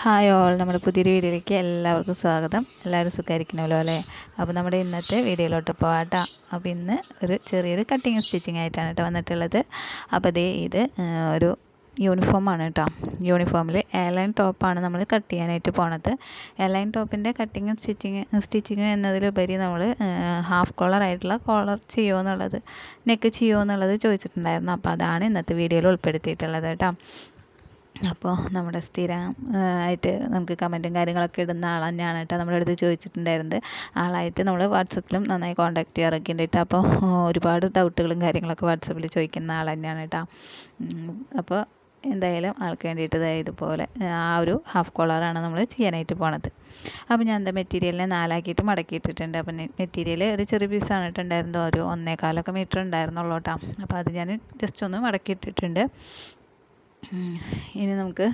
Hi all നമ്മുടെ പുതിയൊരു വീഡിയോയിലേക്ക് എല്ലാവർക്കും സ്വാഗതം. എല്ലാവരും സുഖമായിരിക്കണമല്ലോ അല്ലേ? അപ്പോൾ നമ്മുടെ ഇന്നത്തെ വീഡിയോയിലോട്ട് പോകാട്ടോ അപ്പോൾ ഇന്ന് ഒരു ചെറിയൊരു കട്ടിങ് സ്റ്റിച്ചിങ് ആയിട്ടാണ് കേട്ടോ വന്നിട്ടുള്ളത്. അപ്പോൾ ദേ ഇത് ഒരു യൂണിഫോമാണ് കേട്ടോ. യൂണിഫോമിൽ എയർലൈൻ ടോപ്പാണ് നമ്മൾ കട്ട് ചെയ്യാനായിട്ട് പോണത്. എയർലൈൻ ടോപ്പിന്റെ കട്ടിങ് സ്റ്റിച്ചിങ് സ്റ്റിച്ചിങ് എന്നതിലുപരി നമ്മൾ ഹാഫ് കോളർ ആയിട്ടുള്ള കോളർ ചെയ്യുമോ എന്നുള്ളത് നെക്ക് ചെയ്യുമോ എന്നുള്ളത് ചോദിച്ചിട്ടുണ്ടായിരുന്നു. അപ്പോൾ അതാണ് ഇന്നത്തെ വീഡിയോയിൽ ഉൾപ്പെടുത്തിയിട്ടുള്ളത് കേട്ടോ. അപ്പോൾ നമ്മുടെ സ്ഥിരം ആയിട്ട് നമുക്ക് കമന്റും കാര്യങ്ങളൊക്കെ ഇടുന്ന ആൾ തന്നെയാണ് കേട്ടോ നമ്മുടെ അടുത്ത് ചോദിച്ചിട്ടുണ്ടായിരുന്നത്. ആളായിട്ട് നമ്മൾ വാട്സപ്പിലും നന്നായി കോൺടാക്ട് ചെയ്യാറൊക്കെ ഉണ്ട് കേട്ടോ അപ്പോൾ ഒരുപാട് ഡൗട്ടുകളും കാര്യങ്ങളൊക്കെ വാട്സപ്പിൽ ചോദിക്കുന്ന ആൾ തന്നെയാണ് കേട്ടോ. അപ്പോൾ എന്തായാലും ആൾക്ക് വേണ്ടിയിട്ട് ഇതുപോലെ ആ ഒരു ഹാഫ് കോളറാണ് നമ്മൾ ചെയ്യാനായിട്ട് പോണത്. അപ്പോൾ ഞാൻ എന്താ മെറ്റീരിയലിനെ നാലാക്കിയിട്ട് മടക്കിയിട്ടിട്ടുണ്ട്. അപ്പം മെറ്റീരിയൽ ഒരു ചെറിയ പീസാണ് ഇട്ടുണ്ടായിരുന്നത് ഒരു ഒന്നേകാലൊക്കെ മീറ്റർ ഉണ്ടായിരുന്നുള്ളൂ കേട്ടോ. അപ്പോൾ അത് ഞാൻ ജസ്റ്റ് ഒന്ന് മടക്കിയിട്ടിട്ടുണ്ട്. ഇനി നമുക്ക്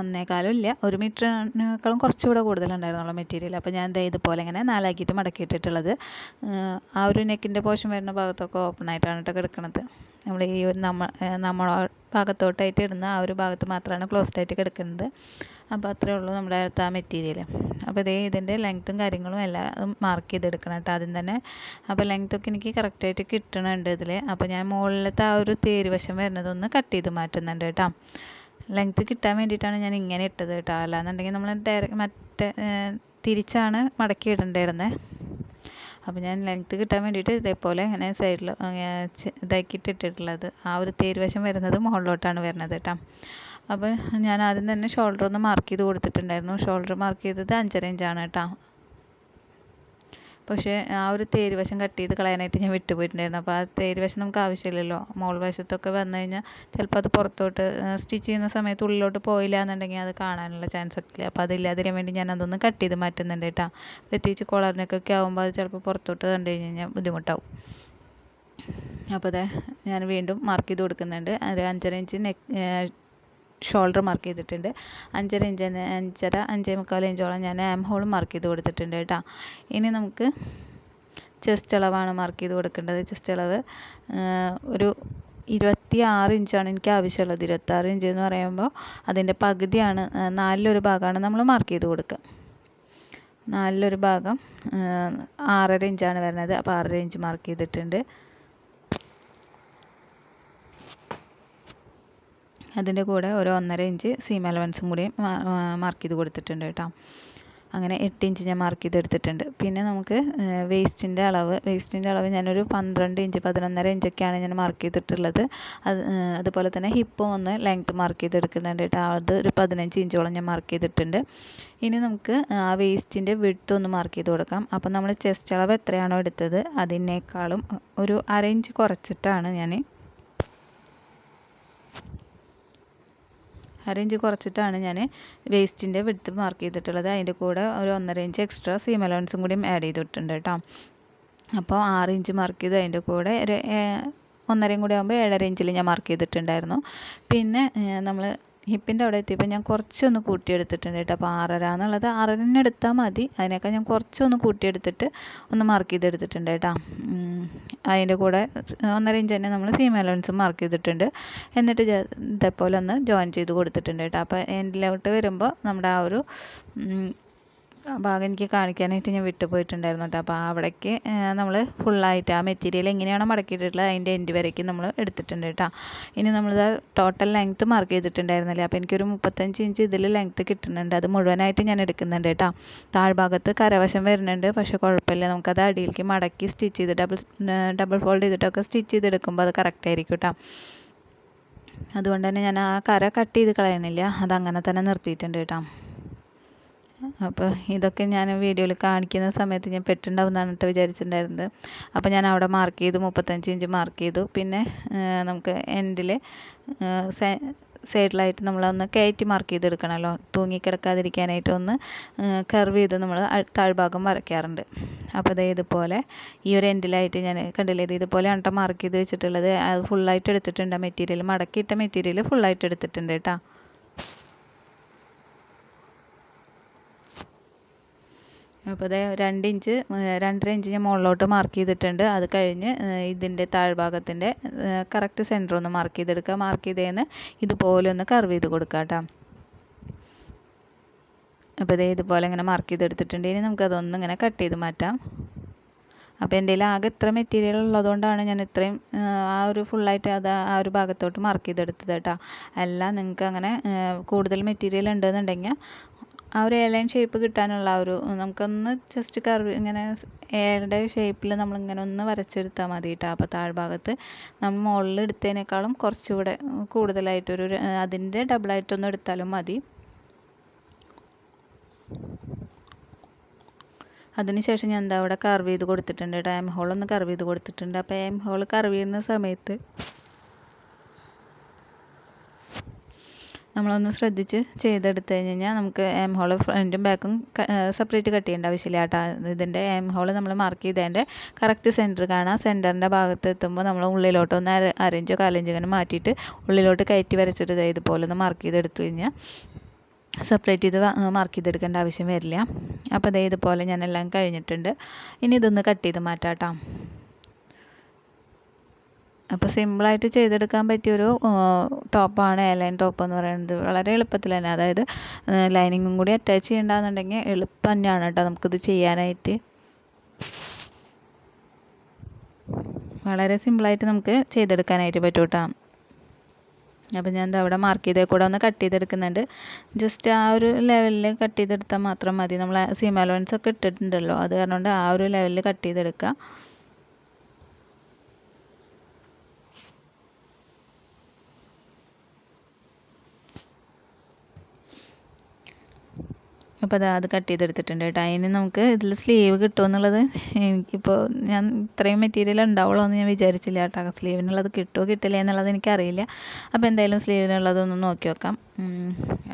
ഒന്നേകാലും ഇല്ല. ഒരു മീറ്ററിനേക്കാളും കുറച്ചുകൂടെ കൂടുതലുണ്ടായിരുന്നുള്ളൂ മെറ്റീരിയൽ അപ്പോൾ ഞാൻ ദേ ഇതുപോലെ ഇങ്ങനെ നാലാക്കിയിട്ട് മടക്കിയിട്ടിട്ടുള്ളത്. ആ ഒരു നെക്കിന്റെ പോർഷൻ വരുന്ന ഭാഗത്തൊക്കെ ഓപ്പൺ ആയിട്ടാണ് കേട്ടോ കിടക്കുന്നത് നമ്മൾ ഈ ഒരു നമ്മ നമ്മൾ ഭാഗത്തോട്ടായിട്ട് ഇടുന്ന ആ ഒരു ഭാഗത്ത് മാത്രമാണ് ക്ലോസ്ഡ് ആയിട്ട് കിടക്കുന്നത്. അപ്പോൾ അത്രേ ഉള്ളൂ നമ്മുടെ അടുത്ത് ആ മെറ്റീരിയൽ അപ്പോൾ ഇതേ ഇതിന്റെ ലെങ്ത്തും കാര്യങ്ങളും എല്ലാം മാർക്ക് ചെയ്തെടുക്കണം കേട്ടോ ആദ്യം തന്നെ. അപ്പോൾ ലെങ്ത്തൊക്കെ എനിക്ക് കറക്റ്റായിട്ട് കിട്ടണുണ്ട് ഇതിൽ. അപ്പോൾ ഞാൻ മുകളിലത്തെ ആ ഒരു തേര് വശം വരുന്നതൊന്ന് കട്ട് ചെയ്ത് മാറ്റുന്നുണ്ട് കേട്ടോ. ലെങ്ത്ത് കിട്ടാൻ വേണ്ടിയിട്ടാണ് ഞാൻ ഇങ്ങനെ ഇട്ടത് കേട്ടോ. അല്ലാന്നുണ്ടെങ്കിൽ നമ്മൾ ഡയറക്റ്റ് മറ്റേ തിരിച്ചാണ് മടക്കി ഇടേണ്ടിയിരുന്നത് അപ്പോൾ ഞാൻ ലെങ്ത്ത് കിട്ടാൻ വേണ്ടിയിട്ട് ഇതേപോലെ ഇങ്ങനെ സൈഡിൽ ഇതാക്കിയിട്ട് ഇട്ടിട്ടുള്ളത്. ആ ഒരു തേര് വശം വരുന്നത് മുകളിലോട്ടാണ് വരുന്നത് കേട്ടോ. അപ്പോൾ ഞാൻ ആദ്യം തന്നെ ഷോൾഡർ ഒന്ന് മാർക്ക് ചെയ്ത് കൊടുത്തിട്ടുണ്ടായിരുന്നു. ഷോൾഡർ മാർക്ക് ചെയ്തത് അഞ്ചര ഇഞ്ചാണ് കേട്ടോ. പക്ഷേ ആ ഒരു തേര് വശം കട്ട് ചെയ്ത് കളയാനായിട്ട് ഞാൻ വിട്ടുപോയിട്ടുണ്ടായിരുന്നു. അപ്പോൾ ആ തേര് വശം നമുക്ക് ആവശ്യമില്ലല്ലോ. മോൾ വശത്തൊക്കെ വന്നു കഴിഞ്ഞാൽ ചിലപ്പോൾ അത് പുറത്തോട്ട് സ്റ്റിച്ച് ചെയ്യുന്ന സമയത്ത് ഉള്ളിലോട്ട് പോയില്ല എന്നുണ്ടെങ്കിൽ അത് കാണാനുള്ള ചാൻസ് ഒക്കെ ഇല്ല അപ്പോൾ അതില്ലാതിരിക്കാൻ വേണ്ടി ഞാൻ അതൊന്ന് കട്ട് ചെയ്ത് മാറ്റുന്നുണ്ട് കേട്ടോ. പ്രത്യേകിച്ച് കോളറിനൊക്കെ ആകുമ്പോൾ അത് ചിലപ്പോൾ പുറത്തോട്ട് കണ്ടു കഴിഞ്ഞ് കഴിഞ്ഞാൽ ബുദ്ധിമുട്ടാവും. അപ്പോൾ അതെ ഞാൻ വീണ്ടും മാർക്ക് ചെയ്ത് കൊടുക്കുന്നുണ്ട്. ഒരു അഞ്ചര ഇഞ്ച് നെക്ക് ഷോൾഡർ മാർക്ക് ചെയ്തിട്ടുണ്ട്. അഞ്ചര ഇഞ്ച് അഞ്ചര അഞ്ചേ മുക്കാൽ ഇഞ്ചോളം ഞാൻ ആം ഹോളും മാർക്ക് ചെയ്ത് കൊടുത്തിട്ടുണ്ട് കേട്ടോ. ഇനി നമുക്ക് ചെസ്റ്റ് അളവാണ് മാർക്ക് ചെയ്ത് കൊടുക്കേണ്ടത്. ചെസ്റ്റ് അളവ് ഒരു ഇരുപത്തി ആറ് ഇഞ്ചാണ് എനിക്ക് ആവശ്യമുള്ളത്. ഇരുപത്താറ് ഇഞ്ച് എന്ന് പറയുമ്പോൾ അതിന്റെ പകുതിയാണ് നാലിലൊരു ഭാഗമാണ് നമ്മൾ മാർക്ക് ചെയ്ത് കൊടുക്കുക. നാലിലൊരു ഭാഗം ആറര ഇഞ്ചാണ് വരുന്നത്. അപ്പോൾ ആറര ഇഞ്ച് മാർക്ക് ചെയ്തിട്ടുണ്ട്. അതിന്റെ കൂടെ ഒരു ഒന്നര ഇഞ്ച് സീം അലവൻസും കൂടി മാർക്ക് ചെയ്ത് കൊടുത്തിട്ടുണ്ട് കേട്ടോ. അങ്ങനെ എട്ട് ഇഞ്ച് ഞാൻ മാർക്ക് ചെയ്തെടുത്തിട്ടുണ്ട് പിന്നെ നമുക്ക് വേസ്റ്റിന്റെ അളവ് വേസ്റ്റിന്റെ അളവ് ഞാനൊരു പന്ത്രണ്ട് ഇഞ്ച് പതിനൊന്നര ഇഞ്ചൊക്കെയാണ് ഞാൻ മാർക്ക് ചെയ്തിട്ടുള്ളത്. അത് അതുപോലെ തന്നെ ഹിപ്പും ഒന്ന് ലെങ്ത്ത് മാർക്ക് ചെയ്തെടുക്കുന്നുണ്ട് കേട്ടോ. അത് ഒരു പതിനഞ്ച് ഇഞ്ചോളം ഞാൻ മാർക്ക് ചെയ്തിട്ടുണ്ട്. ഇനി നമുക്ക് ആ വേസ്റ്റിന്റെ വിഡ്ത്ത് ഒന്ന് മാർക്ക് ചെയ്ത് കൊടുക്കാം. അപ്പോൾ നമ്മൾ ചെസ്റ്റ് അളവ് എത്രയാണോ എടുത്തത് അതിനേക്കാളും ഒരു അര ഇഞ്ച് കുറച്ചിട്ടാണ് ഞാൻ അര ഇഞ്ച് കുറച്ചിട്ടാണ് ഞാൻ വേസ്റ്റിന്റെ വിടുത്ത് മാർക്ക് ചെയ്തിട്ടുള്ളത്. അതിന്റെ കൂടെ ഒരു ഒന്നര ഇഞ്ച് എക്സ്ട്രാ സീം അലവൻസും കൂടിയും ആഡ് ചെയ്തിട്ടുണ്ട് കേട്ടോ. അപ്പോൾ ആറ് ഇഞ്ച് മാർക്ക് ചെയ്ത് അതിന്റെ കൂടെ ഒരു ഒന്നരയും കൂടി ആകുമ്പോൾ ഏഴര ഇഞ്ചിൽ ഞാൻ മാർക്ക് ചെയ്തിട്ടുണ്ടായിരുന്നു. പിന്നെ നമ്മൾ ഹിപ്പിന്റെ അവിടെ എത്തിയപ്പോൾ ഞാൻ കുറച്ചൊന്ന് കൂട്ടിയെടുത്തിട്ടുണ്ട് കേട്ടോ. അപ്പോൾ ആറര എന്നുള്ളത് ആറരന്നെ എടുത്താൽ മതി. അതിനേക്കാൾ ഞാൻ കുറച്ചൊന്ന് കൂട്ടിയെടുത്തിട്ട് ഒന്ന് മാർക്ക് ചെയ്തെടുത്തിട്ടുണ്ട് കേട്ടോ. അതിന്റെ കൂടെ ഒന്നര ഇഞ്ച് തന്നെ നമ്മൾ സീം അലവൻസ് മാർക്ക് ചെയ്തിട്ടുണ്ട്. എന്നിട്ട് ഇതേപോലെ ഒന്ന് ജോയിൻ ചെയ്ത് കൊടുത്തിട്ടുണ്ട് കേട്ടോ. അപ്പോൾ എൻഡിലോട്ട് വരുമ്പോൾ നമ്മുടെ ആ ഒരു ഭാഗം എനിക്ക് കാണിക്കാനായിട്ട് ഞാൻ വിട്ടുപോയിട്ടുണ്ടായിരുന്നു കേട്ടോ. അപ്പോൾ അവിടേക്ക് നമ്മൾ ഫുള്ളായിട്ട് ആ മെറ്റീരിയൽ എങ്ങനെയാണോ മടക്കിയിട്ടുള്ളത് അതിന്റെ എൻഡ് വരേക്ക് നമ്മൾ എടുത്തിട്ടുണ്ട് കേട്ടോ. ഇനി നമ്മളിത് ടോട്ടൽ ലെങ്ത്ത് മാർക്ക് ചെയ്തിട്ടുണ്ടായിരുന്നില്ലേ? അപ്പോൾ എനിക്കൊരു മുപ്പത്തഞ്ച് ഇഞ്ച് ഇതിൽ ലെങ്ത്ത് കിട്ടുന്നുണ്ട്. അത് മുഴുവനായിട്ട് ഞാൻ എടുക്കുന്നുണ്ട് കേട്ടോ. താഴ്ഭാഗത്ത് കരവശം വരുന്നുണ്ട്. പക്ഷേ കുഴപ്പമില്ല. നമുക്കത് അടിയിലേക്ക് മടക്കി സ്റ്റിച്ച് ചെയ്ത് ഡബിൾ ഡബിൾ ഫോൾഡ് ചെയ്തിട്ടൊക്കെ സ്റ്റിച്ച് ചെയ്തെടുക്കുമ്പോൾ അത് കറക്റ്റ് ആയിരിക്കും കേട്ടോ. അതുകൊണ്ട് തന്നെ ഞാൻ ആ കര കട്ട് ചെയ്ത് കളയണില്ല. അത് അങ്ങനെ തന്നെ നിർത്തിയിട്ടുണ്ട് കേട്ടോ. അപ്പോൾ ഇതൊക്കെ ഞാൻ വീഡിയോയിൽ കാണിക്കുന്ന സമയത്ത് ഞാൻ പെട്ടുണ്ടാവുമെന്നാണ് കേട്ടോ വിചാരിച്ചിട്ടുണ്ടായിരുന്നത് അപ്പോൾ ഞാൻ അവിടെ മാർക്ക് ചെയ്തു മുപ്പത്തഞ്ച് ഇഞ്ച് മാർക്ക് ചെയ്തു. പിന്നെ നമുക്ക് എൻഡിൽ സൈഡിലായിട്ട് നമ്മളൊന്ന് കയറ്റി മാർക്ക് ചെയ്തെടുക്കണമല്ലോ തൂങ്ങിക്കിടക്കാതിരിക്കാനായിട്ട് ഒന്ന് കർവ് ചെയ്ത് നമ്മൾ താഴ്ഭാഗം വരയ്ക്കാറുണ്ട്. അപ്പോൾ ദേ ഇതുപോലെ ഈ ഒരു എൻഡിലായിട്ട് ഞാൻ കണ്ടില്ലേ ഇത് ഇതുപോലെയാണ് മാർക്ക് ചെയ്ത് വെച്ചിട്ടുള്ളത്. അത് ഫുള്ളായിട്ട് എടുത്തിട്ടുണ്ട്. മെറ്റീരിയൽ മടക്കിയിട്ട മെറ്റീരിയൽ ഫുള്ളായിട്ട് എടുത്തിട്ടുണ്ട് കേട്ടോ അപ്പോൾ ദേ രണ്ട് ഇഞ്ച് രണ്ടര ഇഞ്ച് ഞാൻ മുകളിലോട്ട് മാർക്ക് ചെയ്തിട്ടുണ്ട്. അത് കഴിഞ്ഞ് ഇതിന്റെ താഴ്ഭാഗത്തിന്റെ കറക്റ്റ് സെന്റർ ഒന്ന് മാർക്ക് ചെയ്തെടുക്കുക മാർക്ക് ചെയ്തതിന് ഇതുപോലെ ഒന്ന് കർവ് ചെയ്ത് കൊടുക്കുക കേട്ടോ അപ്പോൾ ഇതേ ഇതുപോലെ ഇങ്ങനെ മാർക്ക് ചെയ്തെടുത്തിട്ടുണ്ട്. ഇനി നമുക്കതൊന്ന് ഇങ്ങനെ കട്ട് ചെയ്ത് മാറ്റാം. അപ്പോൾ എന്റെ ആകെ ഇത്ര മെറ്റീരിയൽ ഉള്ളതുകൊണ്ടാണ് ഞാൻ ഇത്രയും ആ ഒരു ഫുള്ളായിട്ട് അത് ആ ഒരു ഭാഗത്തോട്ട് മാർക്ക് ചെയ്തെടുത്തത് കേട്ടോ അല്ല നിങ്ങൾക്ക് അങ്ങനെ കൂടുതൽ മെറ്റീരിയൽ ഉണ്ടെന്നുണ്ടെങ്കിൽ ആ ഒരു എലൈൻ ഷേപ്പ് കിട്ടാനുള്ള ആ ഒരു നമുക്കൊന്ന് ജസ്റ്റ് കർവ് ഇങ്ങനെ എയറുടെ ഷേപ്പിൽ നമ്മളിങ്ങനെ ഒന്ന് വരച്ചെടുത്താൽ മതി കേട്ടോ അപ്പോൾ താഴ്ഭാഗത്ത് നമ്മൾ മുകളിൽ എടുത്തതിനേക്കാളും കുറച്ചുകൂടെ കൂടുതലായിട്ടൊരു അതിന്റെ ഡബിളായിട്ടൊന്നും എടുത്താലും മതി. അതിനുശേഷം ഞാൻ എന്താ അവിടെ കർവ് ചെയ്ത് കൊടുത്തിട്ടുണ്ട് കേട്ടോ എം ഹോൾ ഒന്ന് കർവ് ചെയ്ത് കൊടുത്തിട്ടുണ്ട്. അപ്പോൾ എം ഹോൾ കർവ് ചെയ്യുന്ന സമയത്ത് നമ്മളൊന്ന് ശ്രദ്ധിച്ച് ചെയ്തെടുത്ത് കഴിഞ്ഞ് കഴിഞ്ഞാൽ നമുക്ക് എം ഹോൾ ഫ്രണ്ടും ബാക്കും സെപ്പറേറ്റ് കട്ട് ചെയ്യേണ്ട ആവശ്യമില്ല കേട്ടോ. ഇതിന്റെ എം ഹോൾ നമ്മൾ മാർക്ക് ചെയ്തതിന്റെ കറക്റ്റ് സെന്റർ കാണാം. സെന്ററിന്റെ ഭാഗത്ത് എത്തുമ്പോൾ നമ്മൾ ഉള്ളിലോട്ട് ഒന്ന് അര അരഞ്ചോ കാലഞ്ചോ ഇങ്ങനെ മാറ്റിയിട്ട് ഉള്ളിലോട്ട് കയറ്റി വരച്ചിട്ട് ഇതുപോലെ ഒന്ന് മാർക്ക് ചെയ്തെടുത്തു കഴിഞ്ഞാൽ സെപ്പറേറ്റ് ചെയ്ത് മാർക്ക് ചെയ്തെടുക്കേണ്ട ആവശ്യം വരില്ല. അപ്പോൾ ഇതേ ഇതുപോലെ ഞാൻ എല്ലാം കഴിഞ്ഞിട്ടുണ്ട്. ഇനി ഇതൊന്ന് കട്ട് ചെയ്ത് മാറ്റാം കേട്ടോ. അപ്പോൾ സിമ്പിളായിട്ട് ചെയ്തെടുക്കാൻ പറ്റിയൊരു ടോപ്പാണ് എലൈൻ ടോപ്പ് എന്ന് പറയുന്നത്. വളരെ എളുപ്പത്തിൽ തന്നെ. അതായത് ലൈനിങ്ങും കൂടി അറ്റാച്ച് ചെയ്യണ്ടെന്നുണ്ടെങ്കിൽ എളുപ്പം തന്നെയാണ് കേട്ടോ നമുക്കിത് ചെയ്യാനായിട്ട്. വളരെ സിമ്പിളായിട്ട് നമുക്ക് ചെയ്തെടുക്കാനായിട്ട് പറ്റും കേട്ടോ. അപ്പോൾ ഞാൻ അവിടെ മാർക്ക് ചെയ്തേ കൂടെ ഒന്ന് കട്ട് ചെയ്തെടുക്കുന്നുണ്ട്. ജസ്റ്റ് ആ ഒരു ലെവലിൽ കട്ട് ചെയ്തെടുത്താൽ മാത്രം മതി. നമ്മൾ സീം അലോൻസ് ഒക്കെ ഇട്ടിട്ടുണ്ടല്ലോ. അത് കാരണം ആ ഒരു ലെവലിൽ കട്ട് ചെയ്തെടുക്കുക. അപ്പോൾ അത് അത് കട്ട് ചെയ്തെടുത്തിട്ടുണ്ട് കേട്ടോ. അതിന് നമുക്ക് ഇതിൽ സ്ലീവ് കിട്ടുമെന്നുള്ളത് എനിക്കിപ്പോൾ ഞാൻ ഇത്രയും മെറ്റീരിയൽ ഉണ്ടാവുള്ളൂ എന്ന് ഞാൻ വിചാരിച്ചില്ല കേട്ടോ. സ്ലീവിനുള്ളത് കിട്ടുമോ കിട്ടില്ല എന്നുള്ളത് എനിക്കറിയില്ല. അപ്പോൾ എന്തായാലും സ്ലീവിനുള്ളതൊന്ന് നോക്കി വെക്കാം.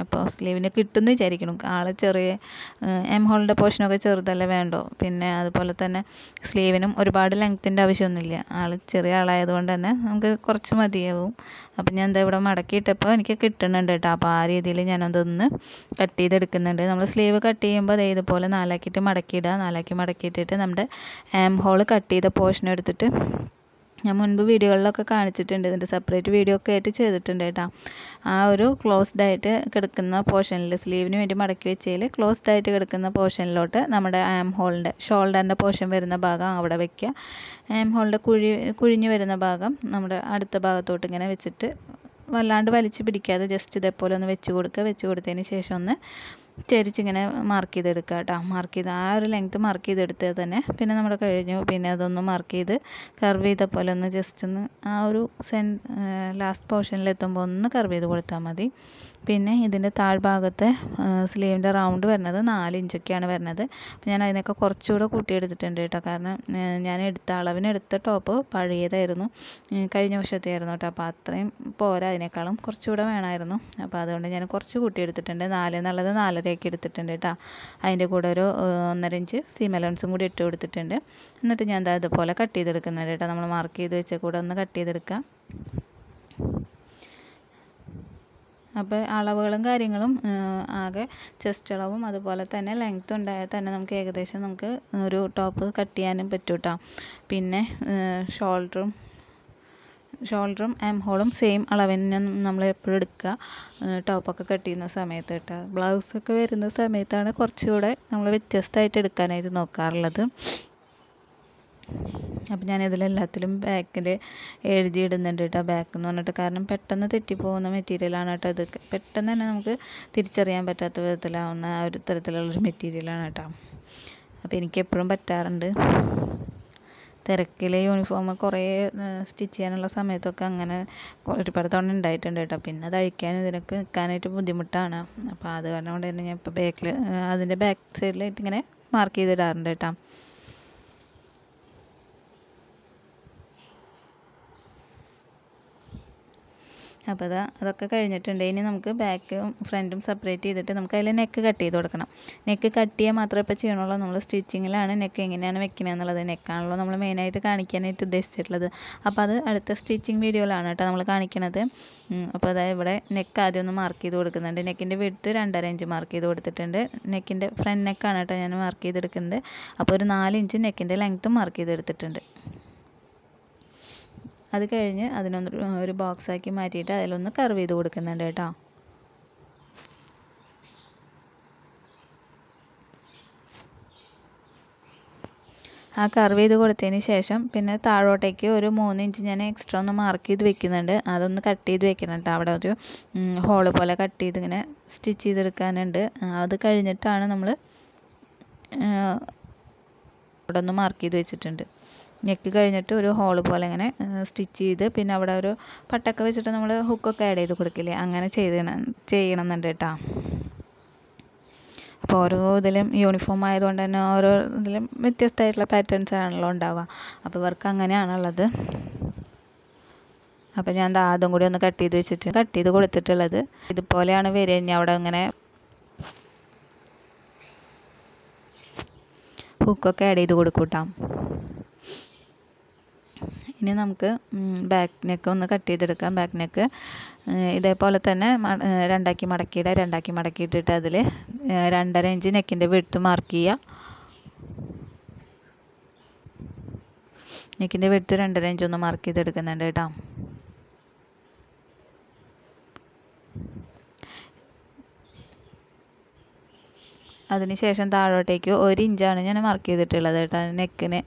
അപ്പോൾ സ്ലീവിന് കിട്ടുമെന്ന് വിചാരിക്കണം ആൾ ചെറിയ എം ഹോളിന്റെ പോർഷനൊക്കെ ചെറുതല്ലേ വേണ്ടോ? പിന്നെ അതുപോലെ തന്നെ സ്ലീവിനും ഒരുപാട് ലെങ്ത്തിന്റെ ആവശ്യമൊന്നുമില്ല. ആൾ ചെറിയ ആളായതുകൊണ്ട് തന്നെ നമുക്ക് കുറച്ച് മതിയാവും. അപ്പം ഞാൻ എന്താ ഇവിടെ മടക്കിയിട്ടപ്പോൾ എനിക്ക് കിട്ടുന്നുണ്ട് കേട്ടോ. അപ്പോൾ ആ രീതിയിൽ ഞാനതൊന്ന് കട്ട് ചെയ്തെടുക്കുന്നുണ്ട്. നമ്മൾ സ്ലീവ് കട്ട് ചെയ്യുമ്പോൾ അതേ ഇതുപോലെ നാലാക്കിയിട്ട് മടക്കിയിടുക നാലാക്കി മടക്കിയിട്ടിട്ട് നമ്മുടെ ആം ഹോൾ കട്ട് ചെയ്ത പോർഷൻ എടുത്തിട്ട് ഞാൻ മുൻപ് വീഡിയോകളിലൊക്കെ കാണിച്ചിട്ടുണ്ട്. ഇതിന്റെ സെപ്പറേറ്റ് വീഡിയോ ഒക്കെ ആയിട്ട് ചെയ്തിട്ടുണ്ട് കേട്ടോ. ആ ഒരു ക്ലോസ്ഡ് ആയിട്ട് കിടക്കുന്ന പോർഷനിൽ സ്ലീവിന് വേണ്ടി മടക്കി വെച്ചതിൽ ക്ലോസ്ഡ് ആയിട്ട് കിടക്കുന്ന പോർഷനിലോട്ട് നമ്മുടെ ആം ഹോളിന്റെ ഷോൾഡറിന്റെ പോർഷൻ വരുന്ന ഭാഗം അവിടെ വെക്കുക. ആം ഹോളിന്റെ കുഴി കുഴിഞ്ഞു വരുന്ന ഭാഗം നമ്മുടെ അടുത്ത ഭാഗത്തോട്ട് ഇങ്ങനെ വെച്ചിട്ട് വല്ലാണ്ട് വലിച്ചു പിടിക്കാതെ ജസ്റ്റ് ഇതേപോലെ ഒന്ന് വെച്ച് കൊടുക്കുക. വെച്ച് കൊടുത്തതിന് ശേഷം ഒന്ന് ചരിച്ചിങ്ങനെ മാർക്ക് ചെയ്തെടുക്കുക കേട്ടോ മാർക്ക് ചെയ്ത് ആ ഒരു ലെങ്ത്ത് മാർക്ക് ചെയ്തെടുത്താൽ തന്നെ പിന്നെ നമ്മുടെ കഴിഞ്ഞു. പിന്നെ അതൊന്ന് മാർക്ക് ചെയ്ത് കർവ് ചെയ്ത പോലെ ഒന്ന് ജസ്റ്റ് ഒന്ന് ആ ഒരു സെൻ ലാസ്റ്റ് പോർഷനിൽ എത്തുമ്പോൾ ഒന്ന് കർവ് ചെയ്ത് കൊടുത്താൽ മതി. പിന്നെ ഇതിന്റെ താഴ്ഭാഗത്തെ സ്ലീവിന്റെ റൗണ്ട് വരുന്നത് നാല് ഇഞ്ചൊക്കെയാണ് വരുന്നത്. ഞാൻ അതിനൊക്കെ കുറച്ചുകൂടെ കൂട്ടിയെടുത്തിട്ടുണ്ട് കേട്ടോ. കാരണം ഞാൻ എടുത്ത അളവിനെടുത്ത ടോപ്പ് പഴയതായിരുന്നു. കഴിഞ്ഞ വർഷത്തെയായിരുന്നു കേട്ടോ. അപ്പോൾ അത്രയും പോരാ അതിനേക്കാളും. കുറച്ചുകൂടെ വേണമായിരുന്നു. അപ്പോൾ അതുകൊണ്ട് ഞാൻ കുറച്ച് കൂട്ടിയെടുത്തിട്ടുണ്ട്. നാല് എന്നുള്ളത് നാലരയൊക്കെ എടുത്തിട്ടുണ്ട് കേട്ടോ. അതിന്റെ കൂടെ ഒരു ഒന്നര ഇഞ്ച് സീം കൂടി ഇട്ട് കൊടുത്തിട്ടുണ്ട്. എന്നിട്ട് ഞാൻ ഇതുപോലെ കട്ട് ചെയ്തെടുക്കുന്നുണ്ട് കേട്ടോ. നമ്മൾ മാർക്ക് ചെയ്ത് വെച്ച കൂടെ ഒന്ന് കട്ട് ചെയ്തെടുക്കാം. അപ്പോൾ അളവുകളും കാര്യങ്ങളും ആകെ ചെസ്റ്റ് അളവും അതുപോലെ തന്നെ ലെങ്ത്തും ഉണ്ടായാൽ തന്നെ നമുക്ക് ഏകദേശം നമുക്ക് ഒരു ടോപ്പ് കട്ട് ചെയ്യാനും പറ്റും കേട്ടോ പിന്നെ ഷോൾഡറും ഷോൾഡറും എം ഹോളും സെയിം അളവിന് നമ്മൾ എപ്പോഴും എടുക്കുക. ടോപ്പൊക്കെ കട്ട് ചെയ്യുന്ന സമയത്ത് കേട്ടോ ബ്ലൗസൊക്കെ വരുന്ന സമയത്താണ് കുറച്ചുകൂടെ നമ്മൾ വ്യത്യസ്തമായിട്ട് എടുക്കാനായിട്ട് നോക്കാറുള്ളത്. അപ്പം ഞാൻ ഇതിലെല്ലാത്തിലും ബാക്കിൽ എഴുതിയിടുന്നുണ്ട് കേട്ടോ ബാക്ക് എന്ന് പറഞ്ഞിട്ട്. കാരണം പെട്ടെന്ന് തെറ്റിപ്പോകുന്ന മെറ്റീരിയലാണ് കേട്ടോ ഇത്. പെട്ടെന്ന് തന്നെ നമുക്ക് തിരിച്ചറിയാൻ പറ്റാത്ത വിധത്തിലാവുന്ന ആ ഒരു തരത്തിലുള്ളൊരു മെറ്റീരിയലാണ് കേട്ടോ. അപ്പോൾ എനിക്ക് എപ്പോഴും പറ്റാറുണ്ട്. തിരക്കിലെ യൂണിഫോം കുറേ സ്റ്റിച്ച് ചെയ്യാനുള്ള സമയത്തൊക്കെ അങ്ങനെ ഒരുപാട് തവണ ഉണ്ടായിട്ടുണ്ട് കേട്ടോ. പിന്നെ അത് അഴിക്കാനും ഇതിനൊക്കെ നിൽക്കാനായിട്ട് ബുദ്ധിമുട്ടാണ്. അപ്പോൾ അത് കാരണം കൊണ്ട് തന്നെ ഞാൻ ഇപ്പോൾ ബാക്കിൽ അതിന്റെ ബാക്ക് സൈഡിലായിട്ട് ഇങ്ങനെ മാർക്ക് ചെയ്തിടാറുണ്ട് കേട്ടോ. അപ്പോൾ അതാ അതൊക്കെ കഴിഞ്ഞിട്ടുണ്ട്. ഇനി നമുക്ക് ബാക്കും ഫ്രണ്ടും സെപ്പറേറ്റ് ചെയ്തിട്ട് നമുക്ക് അതിൽ നെക്ക് കട്ട് ചെയ്ത് കൊടുക്കണം. നെക്ക് കട്ട് ചെയ്യാൻ മാത്രമേ ഇപ്പോൾ ചെയ്യണുള്ളൂ. നമ്മൾ സ്റ്റിച്ചിങ്ങിലാണ് നെക്ക് എങ്ങനെയാണ് വെക്കുന്നത് എന്നുള്ളത് നെക്കാണല്ലോ നമ്മൾ മെയിനായിട്ട് കാണിക്കാനായിട്ട് ഉദ്ദേശിച്ചിട്ടുള്ളത്. അപ്പോൾ അത് അടുത്ത സ്റ്റിച്ചിങ് വീഡിയോയിലാണ് കേട്ടോ നമ്മൾ കാണിക്കണത്. അപ്പോൾ അതായത് ഇവിടെ നെക്ക് ആദ്യം ഒന്ന് മാർക്ക് ചെയ്ത് കൊടുക്കുന്നുണ്ട്. നെക്കിന്റെ വിടുത്ത് രണ്ടര ഇഞ്ച് മാർക്ക് ചെയ്ത് കൊടുത്തിട്ടുണ്ട്. നെക്കിന്റെ ഫ്രണ്ട് നെക്കാണ് കേട്ടോ ഞാൻ മാർക്ക് ചെയ്തെടുക്കുന്നത്. അപ്പോൾ ഒരു നാല് ഇഞ്ച് നെക്കിന്റെ ലെങ്ത്തും മാർക്ക് ചെയ്തെടുത്തിട്ടുണ്ട്. അത് കഴിഞ്ഞ് അതിനൊന്ന് ഒരു ബോക്സാക്കി മാറ്റിയിട്ട് അതിലൊന്ന് കർവ് ചെയ്ത് കൊടുക്കുന്നുണ്ട് കേട്ടോ. ആ കർവ് ചെയ്ത് കൊടുത്തതിന് ശേഷം പിന്നെ താഴോട്ടേക്ക് ഒരു മൂന്ന് ഇഞ്ച് ഞാൻ എക്സ്ട്രാ ഒന്ന് മാർക്ക് ചെയ്ത് വെക്കുന്നുണ്ട്. അതൊന്ന് കട്ട് ചെയ്ത് വെക്കണം അവിടെ ഒരു ഹോൾ പോലെ കട്ട് ചെയ്ത് ഇങ്ങനെ സ്റ്റിച്ച് ചെയ്തെടുക്കാനുണ്ട്. അത് കഴിഞ്ഞിട്ടാണ് നമ്മൾ അവിടെ ഒന്ന് മാർക്ക് ചെയ്ത് വെച്ചിട്ടുണ്ട്. നെക്ക് കഴിഞ്ഞിട്ട് ഒരു ഹോൾ പോലെ ഇങ്ങനെ സ്റ്റിച്ച് ചെയ്ത് പിന്നെ അവിടെ ഒരു പട്ടൊക്കെ വെച്ചിട്ട് നമ്മൾ ഹുക്കൊക്കെ ആഡ് ചെയ്ത് കൊടുക്കില്ലേ? അങ്ങനെ ചെയ്ത് ചെയ്യണം എന്നുണ്ട് കേട്ടോ. അപ്പോൾ ഓരോ ഇതിലും യൂണിഫോം ആയതുകൊണ്ട് തന്നെ ഓരോ ഇതിലും വ്യത്യസ്തമായിട്ടുള്ള പാറ്റേൺസ് ആണല്ലോ ഉണ്ടാവുക. അപ്പോൾ ഇവർക്ക് അങ്ങനെയാണുള്ളത് അപ്പോൾ ഞാൻ ആദ്യം കൂടി ഒന്ന് കട്ട് ചെയ്ത് വെച്ചിട്ട് കട്ട് ചെയ്ത് കൊടുത്തിട്ടുള്ളത്. ഇതുപോലെയാണ് വരിക. ഇനി അവിടെ ഇങ്ങനെ ഹുക്കൊക്കെ ആഡ് ചെയ്ത് കൊടുക്കൂട്ടാം ഇനി നമുക്ക് ബാക്ക് നെക്ക് ഒന്ന് കട്ട് ചെയ്തെടുക്കാം. ബാക്ക് നെക്ക് ഇതേപോലെ തന്നെ രണ്ടാക്കി മടക്കിയിടുക. രണ്ടാക്കി മടക്കിയിട്ടിട്ട് അതിൽ രണ്ടര ഇഞ്ച് നെക്കിന്റെ വെടുത്ത് മാർക്ക് ചെയ്യുക. നെക്കിന്റെ വെടുത്ത് രണ്ടര ഇഞ്ച് ഒന്ന് മാർക്ക് ചെയ്തെടുക്കുന്നുണ്ട് കേട്ടോ. അതിനുശേഷം താഴോട്ടേക്ക് ഒരു ഇഞ്ചാണ് ഞാൻ മാർക്ക് ചെയ്തിട്ടുള്ളത് കേട്ടോ. നെക്കിന്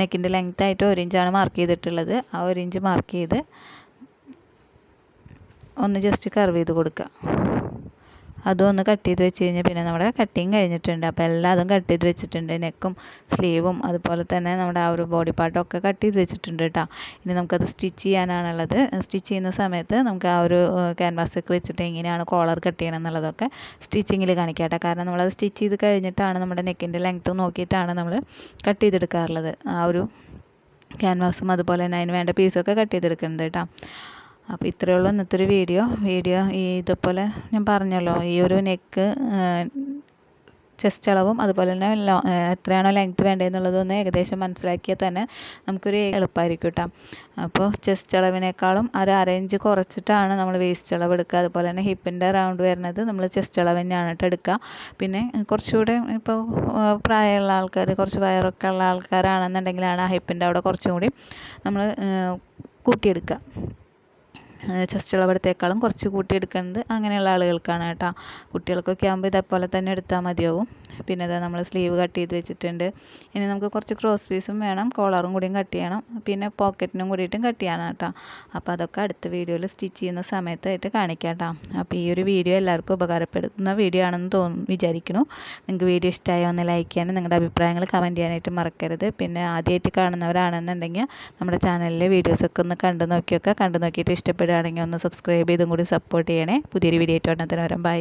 നെക്കിന്റെ ലെങ്ത് ആയിട്ട് ഒരു ഇഞ്ചാണ് മാർക്ക് ചെയ്തിട്ടുള്ളത്. ആ ഒരു ഇഞ്ച് മാർക്ക് ചെയ്ത് ഒന്ന് ജസ്റ്റ് കർവ് ചെയ്ത് കൊടുക്കുക. അതും ഒന്ന് കട്ട് ചെയ്ത് വെച്ച് കഴിഞ്ഞാൽ പിന്നെ നമ്മുടെ കട്ടിങ് കഴിഞ്ഞിട്ടുണ്ട്. അപ്പോൾ എല്ലാതും കട്ട് ചെയ്ത് വെച്ചിട്ടുണ്ട്. നെക്കും സ്ലീവും അതുപോലെ തന്നെ നമ്മുടെ ആ ഒരു ബോഡി പാർട്ടൊക്കെ കട്ട് ചെയ്ത് വെച്ചിട്ടുണ്ട് കേട്ടോ ഇനി നമുക്കത് സ്റ്റിച്ച് ചെയ്യാനാണുള്ളത്. സ്റ്റിച്ച് ചെയ്യുന്ന സമയത്ത് നമുക്ക് ആ ഒരു ക്യാൻവാസൊക്കെ വെച്ചിട്ട് എങ്ങനെയാണ് കോളർ കട്ട് ചെയ്യണം എന്നുള്ളതൊക്കെ സ്റ്റിച്ചിങ്ങിൽ കാണിക്കാം കേട്ടോ കാരണം നമ്മളത് സ്റ്റിച്ച് ചെയ്ത് കഴിഞ്ഞിട്ടാണ് നമ്മുടെ നെക്കിന്റെ ലെങ്ത്ത് നോക്കിയിട്ടാണ് നമ്മൾ കട്ട് ചെയ്തെടുക്കാറുള്ളത്. ആ ഒരു ക്യാൻവാസും അതുപോലെ തന്നെ അതിന് വേണ്ട പീസൊക്കെ കട്ട് ചെയ്തെടുക്കുന്നത് കേട്ടോ അപ്പോൾ ഇത്രയേ ഉള്ളൂ ഇന്നത്തെ ഒരു വീഡിയോ വീഡിയോ ഈ ഇതുപോലെ ഞാൻ പറഞ്ഞല്ലോ ഈ ഒരു നെക്ക് ചെസ്റ്റ് അളവും അതുപോലെ തന്നെ എത്രയാണോ ലെങ്ത് വേണ്ടതെന്നുള്ളതൊന്ന് ഏകദേശം മനസ്സിലാക്കിയാൽ തന്നെ നമുക്കൊരു എളുപ്പമായിരിക്കും കേട്ടോ അപ്പോൾ ചെസ്റ്റ് അളവിനേക്കാളും ഒരു അരയിഞ്ച് കുറച്ചിട്ടാണ് നമ്മൾ വേസ്റ്റ് അളവ് എടുക്കുക. അതുപോലെ തന്നെ ഹിപ്പിന്റെ റൗണ്ട് വരുന്നത് നമ്മൾ ചെസ്റ്റ് അളവ് തന്നെയാണ് എടുക്കുക. പിന്നെ കുറച്ചുകൂടെ ഇപ്പോൾ പ്രായമുള്ള ആൾക്കാർ കുറച്ച് വയറൊക്കെ ഉള്ള ആൾക്കാരാണെന്നുണ്ടെങ്കിലാണ് ആ ഹിപ്പിന്റെ അവിടെ കുറച്ചും കൂടി നമ്മൾ കൂട്ടിയെടുക്കുക. ചെസ്റ്റ് കുറച്ച് കുറച്ച് കൂട്ടിയെടുക്കുന്നത് അങ്ങനെയുള്ള ആളുകൾക്കാണ് കേട്ടോ. കുട്ടികൾക്കൊക്കെ ആകുമ്പോൾ ഇതേപോലെ തന്നെ എടുത്താൽ മതിയാവും. പിന്നെ ഇതാ നമ്മൾ സ്ലീവ് കട്ട് ചെയ്ത് വെച്ചിട്ടുണ്ട്. ഇനി നമുക്ക് കുറച്ച് ക്രോസ് പീസും വേണം കോളറും കൂടിയും കട്ട് ചെയ്യണം. പിന്നെ പോക്കറ്റിനും കൂടിയിട്ടും കട്ട് ചെയ്യണം കേട്ടോ. അപ്പോൾ അതൊക്കെ അടുത്ത വീഡിയോയിൽ സ്റ്റിച്ച് ചെയ്യുന്ന സമയത്തായിട്ട് കാണിക്കാം കേട്ടോ. അപ്പോൾ ഈ ഒരു വീഡിയോ എല്ലാവർക്കും ഉപകാരപ്പെടുന്ന വീഡിയോ ആണെന്ന് തോന്നുന്നു വിചാരിക്കുന്നു. നിങ്ങൾക്ക് വീഡിയോ ഇഷ്ടമായോ ഒന്ന് ലൈക്ക് ചെയ്യാനും നിങ്ങളുടെ അഭിപ്രായങ്ങൾ കമന്റ് ചെയ്യാനായിട്ട് മറക്കരുത്. പിന്നെ ആദ്യമായിട്ട് കാണുന്നവരാണെന്നുണ്ടെങ്കിൽ നമ്മുടെ ചാനലിലെ വീഡിയോസൊക്കെ ഒന്ന് കണ്ടു നോക്കിയൊക്കെ കണ്ടു നോക്കിയിട്ട് ഇഷ്ടപ്പെടുക. ഇഷ്ടപ്പെടുകയാണെങ്കിൽ ഒന്ന് സബ്സ്ക്രൈബ് ചെയ്തും കൂടി സപ്പോർട്ട് ചെയ്യണേ. പുതിയൊരു വീഡിയോ ആയിട്ട് ഉടനെ തന്നെ ബൈ